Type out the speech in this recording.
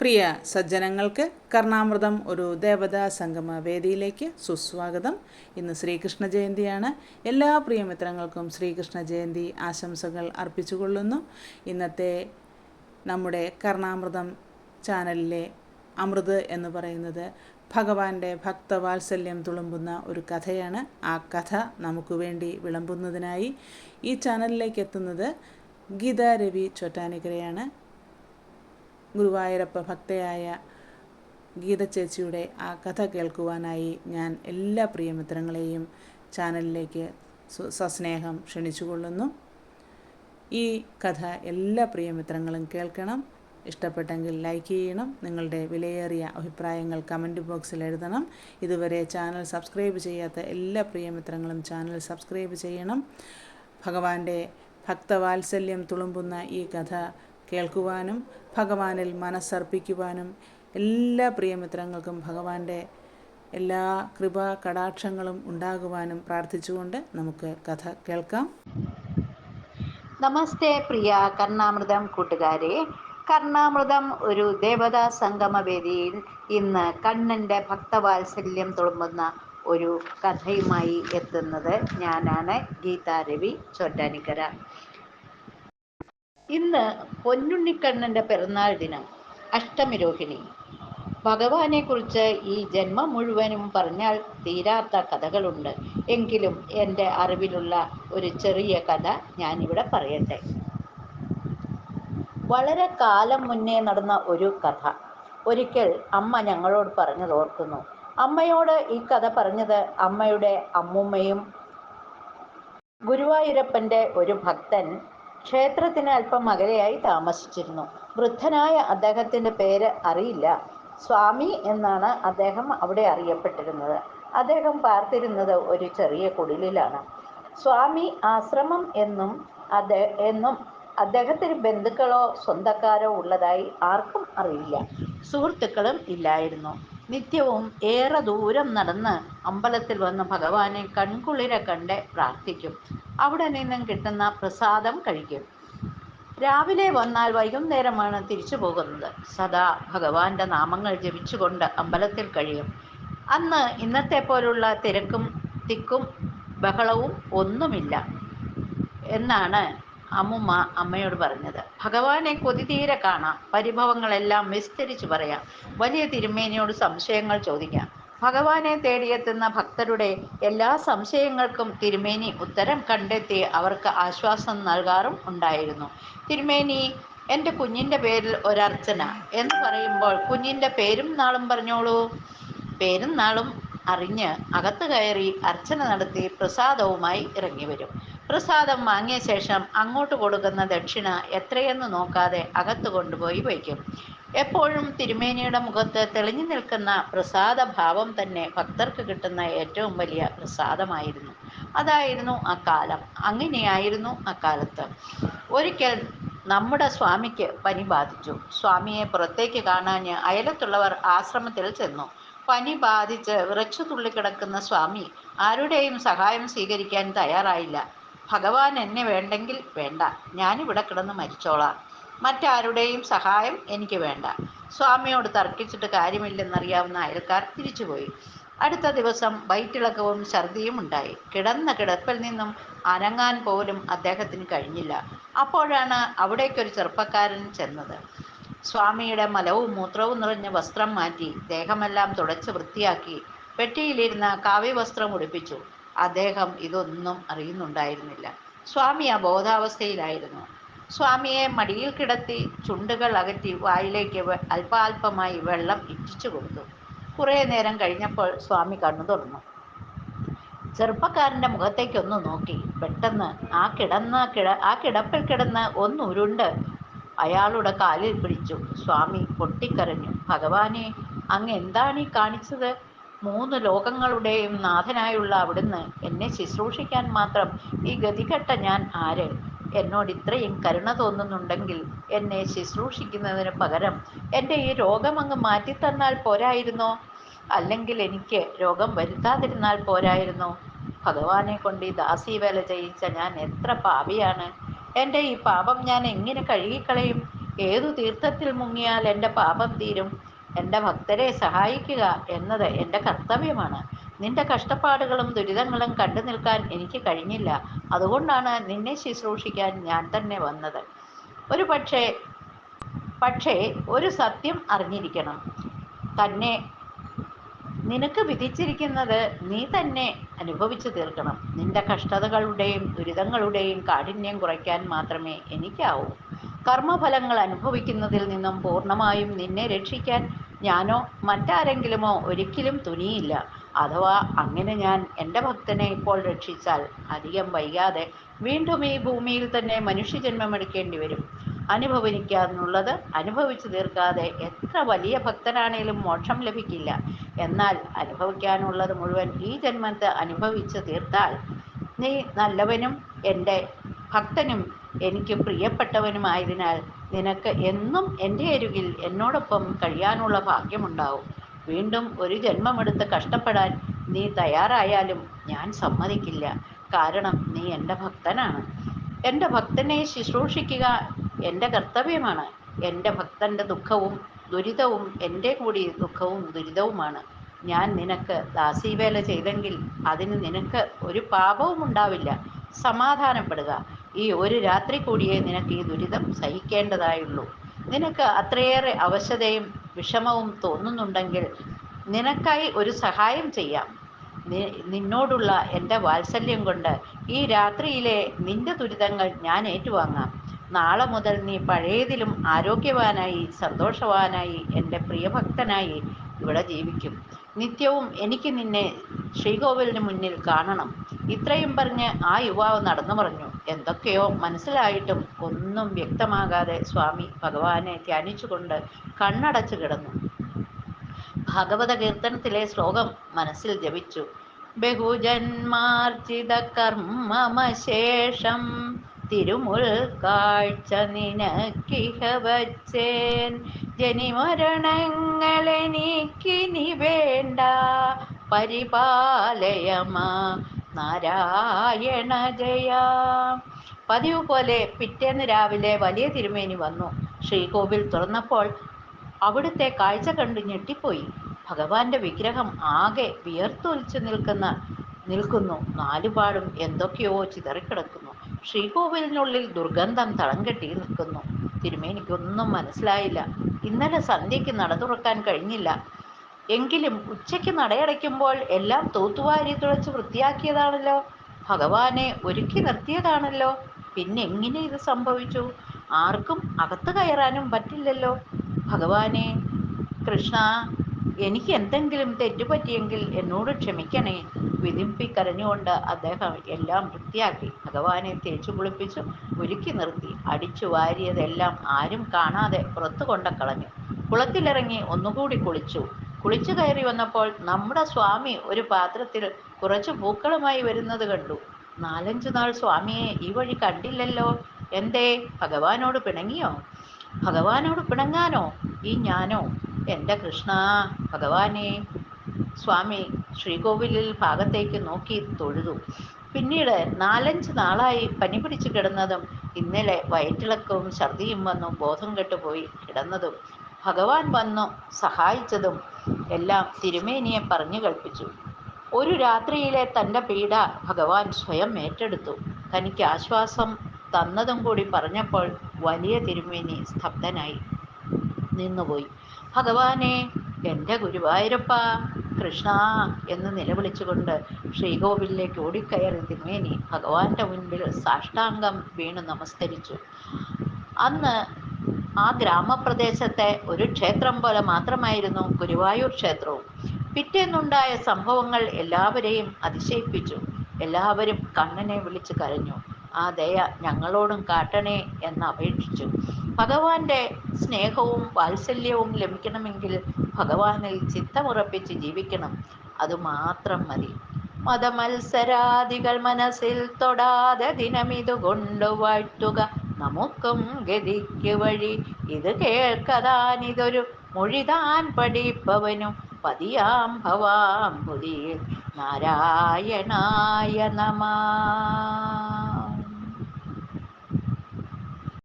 പ്രിയ സജ്ജനങ്ങൾക്ക് കർണാമൃതം ഒരു ദേവതാ സംഗമ വേദിയിലേക്ക് സുസ്വാഗതം. ഇന്ന് ശ്രീകൃഷ്ണ ജയന്തിയാണ്. എല്ലാ പ്രിയമിത്രങ്ങൾക്കും ശ്രീകൃഷ്ണ ജയന്തി ആശംസകൾ അർപ്പിച്ചുകൊള്ളുന്നു. ഇന്നത്തെ നമ്മുടെ കർണാമൃതം ചാനലിലെ അമൃത് എന്ന് പറയുന്നത് ഭഗവാന്റെ ഭക്തവാത്സല്യം തുളുമ്പുന്ന ഒരു കഥയാണ്. ആ കഥ നമുക്ക് വേണ്ടി വിളമ്പുന്നതിനായി ഈ ചാനലിലേക്ക് എത്തുന്നത് ഗീതാരവി ചോറ്റാനിക്കരയാണ്. ഗുരുവായൂരപ്പ ഭക്തയായ ഗീത ചേച്ചിയുടെ ആ കഥ കേൾക്കുവാനായി ഞാൻ എല്ലാ പ്രിയമിത്രങ്ങളെയും ചാനലിലേക്ക് സസ്നേഹം ക്ഷണിച്ചുകൊള്ളുന്നു. ഈ കഥ എല്ലാ പ്രിയമിത്രങ്ങളും കേൾക്കണം. ഇഷ്ടപ്പെട്ടെങ്കിൽ ലൈക്ക് ചെയ്യണം. നിങ്ങളുടെ വിലയേറിയ അഭിപ്രായങ്ങൾ കമന്റ് ബോക്സിൽ എഴുതണം. ഇതുവരെ ചാനൽ സബ്സ്ക്രൈബ് ചെയ്യാത്ത എല്ലാ പ്രിയമിത്രങ്ങളും ചാനൽ സബ്സ്ക്രൈബ് ചെയ്യണം. ഭഗവാന്റെ ഭക്തവാത്സല്യം തുളുമ്പുന്ന ഈ കഥ കേൾക്കുവാനും ഭഗവാനിൽ മനസ്സർപ്പിക്കുവാനും എല്ലാ പ്രിയമിത്രങ്ങൾക്കും ഭഗവാന്റെ എല്ലാ കൃപ കടാക്ഷങ്ങളും ഉണ്ടാകുവാനും പ്രാർത്ഥിച്ചുകൊണ്ട് നമുക്ക് കഥ കേൾക്കാം. നമസ്തേ പ്രിയ കർണാമൃതം കൂട്ടുകാരെ. കർണാമൃതം ഒരു ദേവതാ സംഗമവേദിയിൽ ഇന്ന് കണ്ണന്റെ ഭക്തവാത്സല്യം തുളുമ്പുന്ന ഒരു കഥയുമായി എത്തുന്നത് ഞാനാണ് ഗീതാരവി ചോറ്റാനിക്കര. ഇന്ന് പൊന്നുണ്ണിക്കണ്ണന്റെ പിറന്നാൾ ദിനം അഷ്ടമിരോഹിണി. ഭഗവാനെ കുറിച്ച് ഈ ജന്മം മുഴുവനും പറഞ്ഞാൽ തീരാത്ത കഥകളുണ്ട്. എങ്കിലും എന്റെ അറിവിലുള്ള ഒരു ചെറിയ കഥ ഞാനിവിടെ പറയട്ടെ. വളരെ കാലം മുന്നേ നടന്ന ഒരു കഥ. ഒരിക്കൽ അമ്മ ഞങ്ങളോട് പറഞ്ഞത് ഓർക്കുന്നു. അമ്മയോട് ഈ കഥ പറഞ്ഞത് അമ്മയുടെ അമ്മുമ്മയും ഗുരുവായൂരപ്പന്റെ ഒരു ഭക്തൻ ക്ഷേത്രത്തിന് അല്പം അകലെയായി താമസിച്ചിരുന്നു. വൃദ്ധനായ അദ്ദേഹത്തിന്റെ പേര് അറിയില്ല. സ്വാമി എന്നാണ് അദ്ദേഹം അവിടെ അറിയപ്പെട്ടിരുന്നത്. അദ്ദേഹം പാർത്തിരുന്നത് ഒരു ചെറിയ കുടിലിലാണ്. സ്വാമി ആശ്രമം എന്നും അദ്ദേഹം എന്നും അദ്ദേഹത്തിന് ബന്ധുക്കളോ സ്വന്തക്കാരോ ഉള്ളതായി ആർക്കും അറിയില്ല. സുഹൃത്തുക്കളും ഇല്ലായിരുന്നു. നിത്യവും ഏറെ ദൂരം നടന്ന് അമ്പലത്തിൽ വന്ന് ഭഗവാനെ കൺകുളിര കണ്ട് പ്രാർത്ഥിക്കും. അവിടെ നിന്നും കിട്ടുന്ന പ്രസാദം കഴിക്കും. രാവിലെ വന്നാൽ വൈകുന്നേരമാണ് തിരിച്ചു പോകുന്നത്. സദാ ഭഗവാന്റെ നാമങ്ങൾ ജപിച്ചുകൊണ്ട് അമ്പലത്തിൽ കഴിയും. അന്ന് ഇന്നത്തെ പോലുള്ള തിരക്കും തിക്കും ബഹളവും ഒന്നുമില്ല എന്നാണ് അമ്മുമ്മ അമ്മയോട് പറഞ്ഞത് ഭഗവാനെ കൊതിതീരെ കാണാം പരിഭവങ്ങളെല്ലാം വിസ്തരിച്ചു പറയാം വലിയ തിരുമേനിയോട് സംശയങ്ങൾ ചോദിക്കാം. ഭഗവാനെ തേടിയെത്തുന്ന ഭക്തരുടെ എല്ലാ സംശയങ്ങൾക്കും തിരുമേനി ഉത്തരം കണ്ടെത്തി അവർക്ക് ആശ്വാസം നൽകാറും ഉണ്ടായിരുന്നു. തിരുമേനി എന്റെ കുഞ്ഞിന്റെ പേരിൽ ഒരർച്ചന എന്ന് പറയുമ്പോൾ കുഞ്ഞിന്റെ പേരും നാളും പറഞ്ഞോളൂ. പേരും നാളും അറിഞ്ഞ് അകത്ത് കയറി അർച്ചന നടത്തി പ്രസാദവുമായി ഇറങ്ങി വരും. പ്രസാദം വാങ്ങിയ ശേഷം അങ്ങോട്ട് കൊടുക്കുന്ന ദക്ഷിണ എത്രയെന്ന് നോക്കാതെ അകത്ത് കൊണ്ടുപോയി വയ്ക്കും. എപ്പോഴും തിരുമേനിയുടെ മുഖത്ത് തെളിഞ്ഞു നിൽക്കുന്ന പ്രസാദ ഭാവം തന്നെ ഭക്തർക്ക് കിട്ടുന്ന ഏറ്റവും വലിയ പ്രസാദമായിരുന്നു. അതായിരുന്നു അക്കാലം അങ്ങനെയായിരുന്നു അക്കാലത്ത് ഒരിക്കൽ നമ്മുടെ സ്വാമിക്ക് പനി ബാധിച്ചു. സ്വാമിയെ പുറത്തേക്ക് കാണാൻ അയലത്തുള്ളവർ ആശ്രമത്തിൽ ചെന്നു. പനി ബാധിച്ച് വിറച്ചു തുള്ളിക്കിടക്കുന്ന സ്വാമി ആരുടെയും സഹായം സ്വീകരിക്കാൻ തയ്യാറായില്ല. ഭഗവാൻ എന്നെ വേണ്ടെങ്കിൽ വേണ്ട. ഞാനിവിടെ കിടന്ന് മരിച്ചോളാം. മറ്റാരുടെയും സഹായം എനിക്ക് വേണ്ട. സ്വാമിയോട് തർക്കിച്ചിട്ട് കാര്യമില്ലെന്നറിയാവുന്ന അയൽക്കാർ തിരിച്ചുപോയി. അടുത്ത ദിവസം വയറ്റിളക്കവും ഛർദിയും ഉണ്ടായി. കിടന്ന കിടപ്പിൽ നിന്നും അനങ്ങാൻ പോലും അദ്ദേഹത്തിന് കഴിഞ്ഞില്ല. അപ്പോഴാണ് അവിടേക്കൊരു ചെറുപ്പക്കാരൻ ചെന്നത്. സ്വാമിയുടെ മലവും മൂത്രവും നിറഞ്ഞ വസ്ത്രം മാറ്റി ദേഹമെല്ലാം തുടച്ച് വൃത്തിയാക്കി പെട്ടിയിലിരുന്ന കാവ്യവസ്ത്രം ഉടുപ്പിച്ചു. അദ്ദേഹം ഇതൊന്നും അറിയുന്നുണ്ടായിരുന്നില്ല. സ്വാമി ആ ബോധാവസ്ഥയിലായിരുന്നു. സ്വാമിയെ മടിയിൽ കിടത്തി ചുണ്ടുകൾ അകറ്റി വായിലേക്ക് അല്പാൽപമായി വെള്ളം ഇറ്റിച്ചു കൊടുത്തു. കുറേ നേരം കഴിഞ്ഞപ്പോൾ സ്വാമി കണ്ണു തുറന്നു. ചെറുപ്പക്കാരന്റെ മുഖത്തേക്കൊന്ന് നോക്കി. പെട്ടെന്ന് ആ കിടന്ന കിട ആ കിടപ്പിൽ കിടന്ന് ഒന്ന് ഉരുണ്ട് അയാളുടെ കാലിൽ പിടിച്ചു. സ്വാമി പൊട്ടിക്കരഞ്ഞു. ഭഗവാനെ അങ്ങ് എന്താണ് ഈ കാണിച്ചത്? മൂന്ന് ലോകങ്ങളുടെയും നാഥനായുള്ള അവിടുന്ന് എന്നെ ശുശ്രൂഷിക്കാൻ മാത്രം ഈ ഗതികെട്ട ഞാൻ ആര്? എന്നോട് ഇത്രയും കരുണ തോന്നുന്നുണ്ടെങ്കിൽ എന്നെ ശുശ്രൂഷിക്കുന്നതിന് പകരം എന്റെ ഈ രോഗം അങ്ങ് മാറ്റിത്തന്നാൽ പോരായിരുന്നോ? അല്ലെങ്കിൽ എനിക്ക് രോഗം വരുത്താതിരുന്നാൽ പോരായിരുന്നോ? ഭഗവാനെ കൊണ്ട് ഈ ദാസി വേല ചെയ്യിച്ച ഞാൻ എത്ര പാപിയാണ്. എന്റെ ഈ പാപം ഞാൻ എങ്ങനെ കഴുകിക്കളയും? ഏതു തീർത്ഥത്തിൽ മുങ്ങിയാൽ എന്റെ പാപം തീരും? എന്റെ ഭക്തരെ സഹായിക്കുക എന്നത് എന്റെ കർത്തവ്യമാണ്. നിന്റെ കഷ്ടപ്പാടുകളും ദുരിതങ്ങളും കണ്ടു നിൽക്കാൻ എനിക്ക് കഴിഞ്ഞില്ല. അതുകൊണ്ടാണ് നിന്നെ ശുശ്രൂഷിക്കാൻ ഞാൻ തന്നെ വന്നത്. ഒരു പക്ഷേ പക്ഷേ ഒരു സത്യം അറിഞ്ഞിരിക്കണം. തന്നെ നിനക്ക് വിധിച്ചിരിക്കുന്നത് നീ തന്നെ അനുഭവിച്ചു തീർക്കണം. നിന്റെ കഷ്ടതകളുടെയും ദുരിതങ്ങളുടെയും കാഠിന്യം കുറയ്ക്കാൻ മാത്രമേ എനിക്കാവൂ. കർമ്മഫലങ്ങൾ അനുഭവിക്കുന്നതിൽ നിന്നും പൂർണമായും നിന്നെ രക്ഷിക്കാൻ ഞാനോ മറ്റാരെങ്കിലുമോ ഒരിക്കലും തുനിയില്ല. അഥവാ അങ്ങനെ ഞാൻ എന്റെ ഭക്തനെ ഇപ്പോൾ രക്ഷിച്ചാൽ അധികം വൈകാതെ വീണ്ടും ഈ ഭൂമിയിൽ തന്നെ മനുഷ്യജന്മമെടുക്കേണ്ടി വരും. അനുഭവിക്കാന്നുള്ളത് അനുഭവിച്ചു തീർക്കാതെ എത്ര വലിയ ഭക്തനാണേലും മോക്ഷം ലഭിക്കില്ല. എന്നാൽ അനുഭവിക്കാനുള്ളത് മുഴുവൻ ഈ ജന്മത്തെ അനുഭവിച്ചു തീർത്താൽ നീ നല്ലവനും എന്റെ ഭക്തനും എനിക്ക് പ്രിയപ്പെട്ടവനുമായതിനാൽ നിനക്ക് എന്നും എന്റെ അരുകിൽ എന്നോടൊപ്പം കഴിയാനുള്ള ഭാഗ്യമുണ്ടാവും. വീണ്ടും ഒരു ജന്മമെടുത്ത് കഷ്ടപ്പെടാൻ നീ തയ്യാറായാലും ഞാൻ സമ്മതിക്കില്ല. കാരണം നീ എന്റെ ഭക്തനാണ്. എന്റെ ഭക്തനെ ശുശ്രൂഷിക്കുക എന്റെ കർത്തവ്യമാണ്. എന്റെ ഭക്തന്റെ ദുഃഖവും ദുരിതവും എന്റെ കൂടി ദുഃഖവും ദുരിതവുമാണ്. ഞാൻ നിനക്ക് ദാസീവേല ചെയ്തെങ്കിൽ അതിന് നിനക്ക് ഒരു പാപവും ഉണ്ടാവില്ല സമാധാനപ്പെടുക. ഈ ഒരു രാത്രി കൂടിയേ നിനക്ക് ഈ ദുരിതം സഹിക്കേണ്ടതായുള്ളൂ. നിനക്ക് അത്രയേറെ അവശതയും വിഷമവും തോന്നുന്നുണ്ടെങ്കിൽ നിനക്കായി ഒരു സഹായം ചെയ്യാം. നിന്നോടുള്ള എന്റെ വാത്സല്യം കൊണ്ട് ഈ രാത്രിയിലെ നിന്റെ ദുരിതങ്ങൾ ഞാൻ ഏറ്റുവാങ്ങാം. നാളെ മുതൽ നീ പഴയതിലും ആരോഗ്യവാനായി സന്തോഷവാനായി എന്റെ പ്രിയഭക്തനായി ഇവിടെ ജീവിക്കും. നിത്യവും എനിക്ക് നിന്നെ ശ്രീകോവിലിന് മുന്നിൽ കാണണം. ഇത്രയും പറഞ്ഞ് ആ യുവാവ് നടന്നു പറഞ്ഞു എന്തൊക്കെയോ മനസ്സിലായിട്ടും ഒന്നും വ്യക്തമാകാതെ സ്വാമി ഭഗവാനെ ധ്യാനിച്ചുകൊണ്ട് കണ്ണടച്ചു കിടന്നു. ഭാഗവത കീർത്തനത്തിലെ ശ്ലോകം മനസ്സിൽ ജപിച്ചു. ബഹുജന്മാർജിത കർമ്മമശേഷം തിരുമുൽ കാഴ്ച നിനക്കിഹ വച്ചേൻ. ജനിമരണങ്ങളെനിക്കിനി വേണ്ട പരിപാലയമാ നാരായണ ജയ. പതിവ് പോലെ പിറ്റേന്ന് രാവിലെ വലിയ തിരുമേനി വന്നു. ശ്രീകോവിൽ തുറന്നപ്പോൾ അവിടുത്തെ കാഴ്ച കണ്ട് ഞെട്ടിപ്പോയി. ഭഗവാന്റെ വിഗ്രഹം ആകെ വിയർത്തൊലിച്ചു നിൽക്കുന്ന നിൽക്കുന്നു. നാലുപാടും എന്തൊക്കെയോ ചിതറിക്കിടക്കുന്നു. ശ്രീകോവിലിനുള്ളിൽ ദുർഗന്ധം തളം കെട്ടി നിൽക്കുന്നു. തിരുമേനിക്കൊന്നും മനസ്സിലായില്ല. ഇന്നലെ സന്ധ്യയ്ക്ക് നട തുറക്കാൻ കഴിഞ്ഞില്ല. എങ്കിലും ഉച്ചയ്ക്ക് നടയടയ്ക്കുമ്പോൾ എല്ലാം തൂത്തുവാരി തുളച്ച് വൃത്തിയാക്കിയതാണല്ലോ. ഭഗവാനെ ഒരുക്കി നിർത്തിയതാണല്ലോ. പിന്നെ എങ്ങനെ ഇത് സംഭവിച്ചു? ആർക്കും അകത്ത് കയറാനും പറ്റില്ലല്ലോ. ഭഗവാനെ കൃഷ്ണ എനിക്ക് എന്തെങ്കിലും തെറ്റുപറ്റിയെങ്കിൽ എന്നോട് ക്ഷമിക്കണേ. വിതിമ്പി കരഞ്ഞുകൊണ്ട് അദ്ദേഹം എല്ലാം വൃത്തിയാക്കി ഭഗവാനെ തേച്ചു കുളിപ്പിച്ചു ഒരുക്കി നിർത്തി. അടിച്ചു വാരിയതെല്ലാം ആരും കാണാതെ പുറത്തു കൊണ്ട കളഞ്ഞു കുളത്തിലിറങ്ങി ഒന്നുകൂടി കുളിച്ചു. കുളിച്ചു കയറി വന്നപ്പോൾ നമ്മുടെ സ്വാമി ഒരു പാത്രത്തിൽ കുറച്ച് പൂക്കളുമായി വരുന്നത് കണ്ടു. നാലഞ്ചു നാൾ സ്വാമിയെ ഈ വഴി കണ്ടില്ലല്ലോ. എന്തേ? ഭഗവാനോട് പിണങ്ങിയോ? ഭഗവാനോട് പിണങ്ങാനോ? ഈ ഞാനോ? എന്റെ കൃഷ്ണ ഭഗവാനെ. സ്വാമി ശ്രീകോവിലിൽ ഭാഗത്തേക്ക് നോക്കി തൊഴുതു. പിന്നീട് നാലഞ്ച് നാളായി പനി പിടിച്ചു കിടന്നതും ഇന്നലെ വയറ്റിളക്കവും ഛർദിയും വന്നു ബോധം കെട്ടുപോയി കിടന്നതും ഭഗവാൻ വന്നു സഹായിച്ചതും എല്ലാം തിരുമേനിയെ പറഞ്ഞു കൽപ്പിച്ചു ഒരു രാത്രിയിലെ തന്റെ പീഡ ഭഗവാൻ സ്വയം ഏറ്റെടുത്തു. തനിക്ക് ആശ്വാസം തന്നതും കൂടി പറഞ്ഞപ്പോൾ വലിയ തിരുമേനി സ്തബ്ധനായി നിന്നുപോയി. ഭഗവാനെ എന്റെ ഗുരുവായൂരപ്പ കൃഷ്ണ എന്ന് നിലവിളിച്ചുകൊണ്ട് ശ്രീകോവിലേക്ക് ഓടിക്കയറി തിരുമേനി ഭഗവാന്റെ മുൻപിൽ സാഷ്ടാംഗം വീണ് നമസ്കരിച്ചു. അന്ന് ആ ഗ്രാമപ്രദേശത്തെ ഒരു ക്ഷേത്രം പോലെ മാത്രമായിരുന്നു ഗുരുവായൂർ ക്ഷേത്രവും. പിറ്റേന്നുണ്ടായ സംഭവങ്ങൾ എല്ലാവരെയും അതിശയിപ്പിച്ചു. എല്ലാവരും കണ്ണനെ വിളിച്ചു കരഞ്ഞു. ആ ദയ ഞങ്ങളോടും കാട്ടണേ എന്ന് അപേക്ഷിച്ചു. ഭഗവാന്റെ സ്നേഹവും വാത്സല്യവും ലഭിക്കണമെങ്കിൽ ഭഗവാനിൽ ചിത്തമുറപ്പിച്ച് ജീവിക്കണം. അതുമാത്രം മതി. മതമത്സരാദികൾ മനസ്സിൽ തൊടാതെ ദിനമിതു കൊണ്ടു വാഴ്ത്തുക. നമുക്കും ഗതിക്ക് വഴി. ഇത് കേൾക്കതാനിതൊരു മൊഴിതാൻ പഠിപ്പവനും. പതിയാം ഭവാം പുതിയിൽ നാരായണായ നമ.